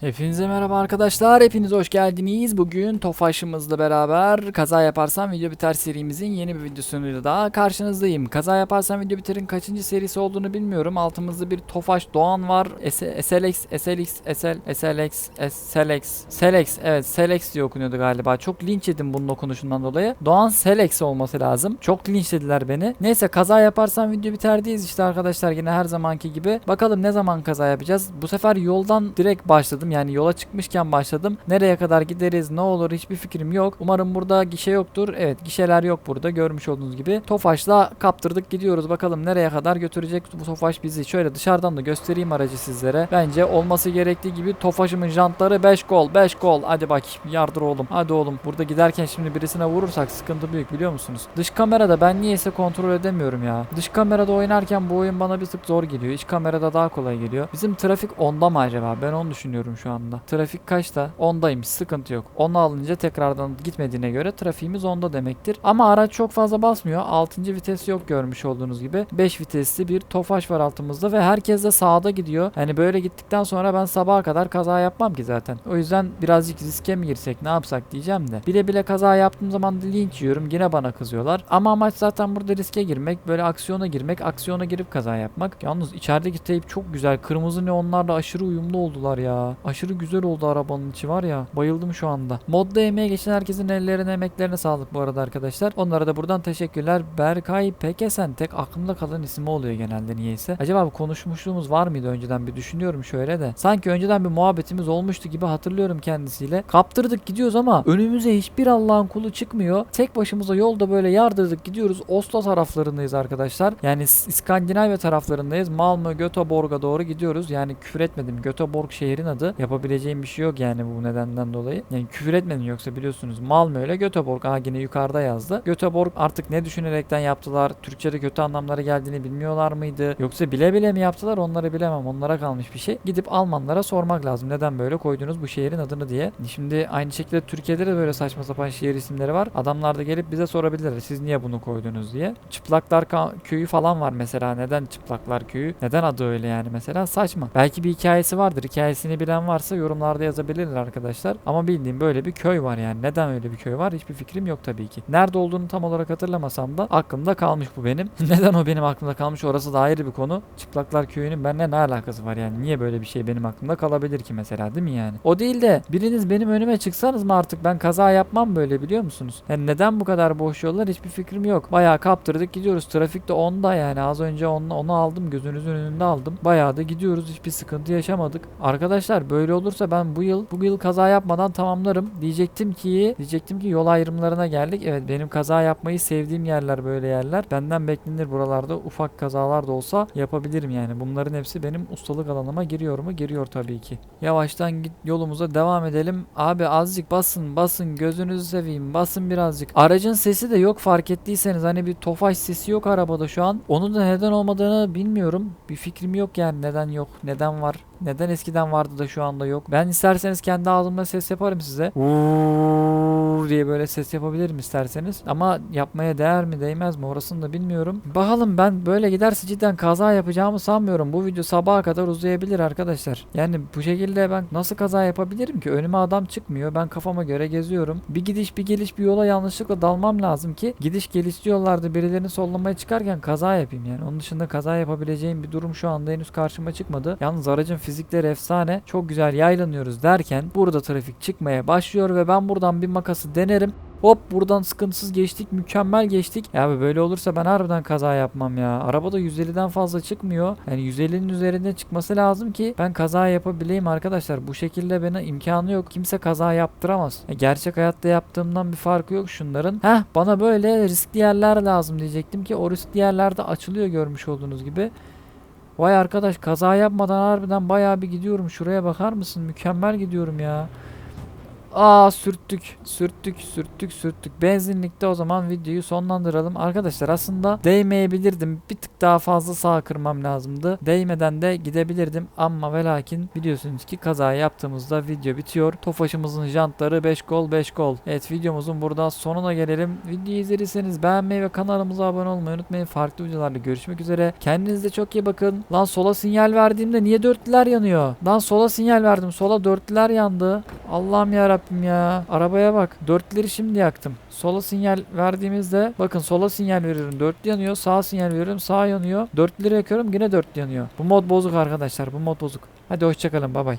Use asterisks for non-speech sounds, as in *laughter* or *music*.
Hepinize merhaba arkadaşlar. Hepiniz hoş geldiniz. Bugün Tofaş'ımızla beraber Kaza Yaparsam Video Biter serimizin yeni bir videosuyla daha karşınızdayım. Kaza Yaparsam Video Biter'in kaçıncı serisi olduğunu bilmiyorum. Altımızda bir Tofaş Doğan var. S- SLX, SLX, SL, SLX, SLX, SLX. Evet SLX diye okunuyordu galiba. Çok linç yedim bunun okunuşundan dolayı. Doğan SLX olması lazım. Çok linçlediler beni. Neyse kaza yaparsam video biterdeyiz işte arkadaşlar yine her zamanki gibi. Bakalım ne zaman kaza yapacağız. Bu sefer yoldan direkt başladım. Yani yola çıkmışken başladım. Nereye kadar gideriz ne olur hiçbir fikrim yok. Umarım burada gişe yoktur. Evet gişeler yok burada görmüş olduğunuz gibi. Tofaş'la kaptırdık gidiyoruz. Bakalım nereye kadar götürecek bu Tofaş bizi. Şöyle dışarıdan da göstereyim aracı sizlere. Bence olması gerektiği gibi Tofaş'ımın jantları 5 gol 5 gol. Hadi bak yardır oğlum. Hadi oğlum. Burada giderken şimdi birisine vurursak sıkıntı büyük biliyor musunuz? Dış kamerada ben niyeyse kontrol edemiyorum ya. Dış kamerada oynarken bu oyun bana bir tık zor geliyor. İç kamerada daha kolay geliyor. Bizim trafik onda mı acaba? Ben onu düşünüyorum şu anda. Trafik kaçta? Ondaymış. Sıkıntı yok. Onu alınca tekrardan gitmediğine göre trafiğimiz onda demektir. Ama araç çok fazla basmıyor. 6. vites yok görmüş olduğunuz gibi. 5 vitesli bir Tofaş var altımızda ve herkes de sağda gidiyor. Hani böyle gittikten sonra ben sabaha kadar kaza yapmam ki zaten. O yüzden birazcık riske mi girsek ne yapsak diyeceğim de. Bile bile kaza yaptığım zaman linç yiyorum. Yine bana kızıyorlar. Ama amaç zaten burada riske girmek. Böyle aksiyona girmek. Aksiyona girip kaza yapmak. Yalnız içerideki teyp çok güzel. Kırmızı neonlarla aşırı uyumlu oldular ya. Aşırı güzel oldu arabanın içi var ya. Bayıldım şu anda. Modda emeğe geçen herkesin ellerine emeklerine sağlık bu arada arkadaşlar. Onlara da buradan teşekkürler. Berkay Pekesen tek aklımda kalan ismi oluyor genelde niyeyse. Acaba bir konuşmuşluğumuz var mıydı önceden bir düşünüyorum şöyle de. Sanki önceden bir muhabbetimiz olmuştu gibi hatırlıyorum kendisiyle. Kaptırdık gidiyoruz ama önümüze hiçbir Allah'ın kulu çıkmıyor. Tek başımıza yolda böyle yardırdık gidiyoruz. Oslo taraflarındayız arkadaşlar. Yani İskandinavya taraflarındayız. Malmö, Göteborg'a doğru gidiyoruz. Yani küfür etmedim. Göteborg şehrin adı. Yapabileceğim bir şey yok yani bu nedenden dolayı. Yani küfür etmedim yoksa biliyorsunuz Malmö ile Göteborg. Aha yine yukarıda yazdı. Göteborg artık ne düşünerekten yaptılar? Türkçe'de kötü anlamları geldiğini bilmiyorlar mıydı? Yoksa bile bile mi yaptılar? Onları bilemem. Onlara kalmış bir şey. Gidip Almanlara sormak lazım. Neden böyle koydunuz bu şehrin adını diye. Şimdi aynı şekilde Türkiye'de de böyle saçma sapan şehir isimleri var. Adamlar da gelip bize sorabilirler. Siz niye bunu koydunuz diye. Çıplaklar köyü falan var mesela. Neden Çıplaklar köyü? Neden adı öyle yani mesela? Saçma. Belki bir hikayesi vardır. Hikayesini bilen varsa yorumlarda yazabilirler arkadaşlar. Ama bildiğim böyle bir köy var yani. Neden öyle bir köy var? Hiçbir fikrim yok tabii ki. Nerede olduğunu tam olarak hatırlamasam da aklımda kalmış bu benim. *laughs* Neden o benim aklımda kalmış orası da ayrı bir konu. Çıplaklar köyünün benimle ne alakası var yani? Niye böyle bir şey benim aklımda kalabilir ki mesela değil mi yani? O değil de biriniz benim önüme çıksanız mı artık ben kaza yapmam böyle biliyor musunuz? Yani neden bu kadar boş yollar hiçbir fikrim yok. Bayağı kaptırdık gidiyoruz. Trafik de onda yani az önce onu, onu aldım gözünüzün önünde aldım. Bayağı da gidiyoruz hiçbir sıkıntı yaşamadık. Arkadaşlar böyle olursa ben bu yıl bu yıl kaza yapmadan tamamlarım. Diyecektim ki diyecektim ki yol ayrımlarına geldik. Evet benim kaza yapmayı sevdiğim yerler böyle yerler. Benden beklenir buralarda ufak kazalar da olsa yapabilirim yani. Bunların hepsi benim ustalık alanıma giriyor mu? Giriyor tabii ki. Yavaştan git yolumuza devam edelim. Abi azıcık basın basın gözünüzü seveyim basın birazcık. Aracın sesi de yok fark ettiyseniz hani bir tofaş sesi yok arabada şu an. Onun da neden olmadığını bilmiyorum. Bir fikrim yok yani neden yok neden var. Neden eskiden vardı da şu anda yok. Ben isterseniz kendi ağzımla ses yaparım size. Uuu diye böyle ses yapabilirim isterseniz. Ama yapmaya değer mi değmez mi orasını da bilmiyorum. Bakalım ben böyle giderse cidden kaza yapacağımı sanmıyorum. Bu video sabaha kadar uzayabilir arkadaşlar. Yani bu şekilde ben nasıl kaza yapabilirim ki? Önüme adam çıkmıyor. Ben kafama göre geziyorum. Bir gidiş bir geliş bir yola yanlışlıkla dalmam lazım ki gidiş gelişli yollarda birilerini sollamaya çıkarken kaza yapayım yani. Onun dışında kaza yapabileceğim bir durum şu anda henüz karşıma çıkmadı. Yalnız aracın fizikleri efsane. Çok güzel yaylanıyoruz derken burada trafik çıkmaya başlıyor ve ben buradan bir makası denerim. Hop buradan sıkıntısız geçtik. Mükemmel geçtik. Ya böyle olursa ben harbiden kaza yapmam ya. Arabada 150'den fazla çıkmıyor. Yani 150'nin üzerinde çıkması lazım ki ben kaza yapabileyim arkadaşlar. Bu şekilde bana imkanı yok. Kimse kaza yaptıramaz. Ya gerçek hayatta yaptığımdan bir farkı yok şunların. Heh bana böyle riskli yerler lazım diyecektim ki o riskli yerlerde açılıyor görmüş olduğunuz gibi. Vay arkadaş kaza yapmadan harbiden bayağı bir gidiyorum. Şuraya bakar mısın? Mükemmel gidiyorum ya. Aa sürttük. Sürttük, sürttük, sürttük. Benzinlikte o zaman videoyu sonlandıralım. Arkadaşlar aslında değmeyebilirdim. Bir tık daha fazla sağ kırmam lazımdı. Değmeden de gidebilirdim. Ama ve lakin biliyorsunuz ki kaza yaptığımızda video bitiyor. Tofaşımızın jantları 5 gol 5 gol. Evet videomuzun burada sonuna gelelim. Videoyu izlediyseniz beğenmeyi ve kanalımıza abone olmayı unutmayın. Farklı videolarla görüşmek üzere. Kendinize çok iyi bakın. Lan sola sinyal verdiğimde niye dörtlüler yanıyor? Lan sola sinyal verdim. Sola dörtlüler yandı. Allah'ım ya Rabbim ya. Arabaya bak. Dörtleri şimdi yaktım. Sola sinyal verdiğimizde bakın sola sinyal veriyorum. Dörtlü yanıyor. Sağa sinyal veriyorum. Sağ yanıyor. Dörtlüleri yakıyorum. Yine dörtlü yanıyor. Bu mod bozuk arkadaşlar. Bu mod bozuk. Hadi hoşçakalın. Bay bay.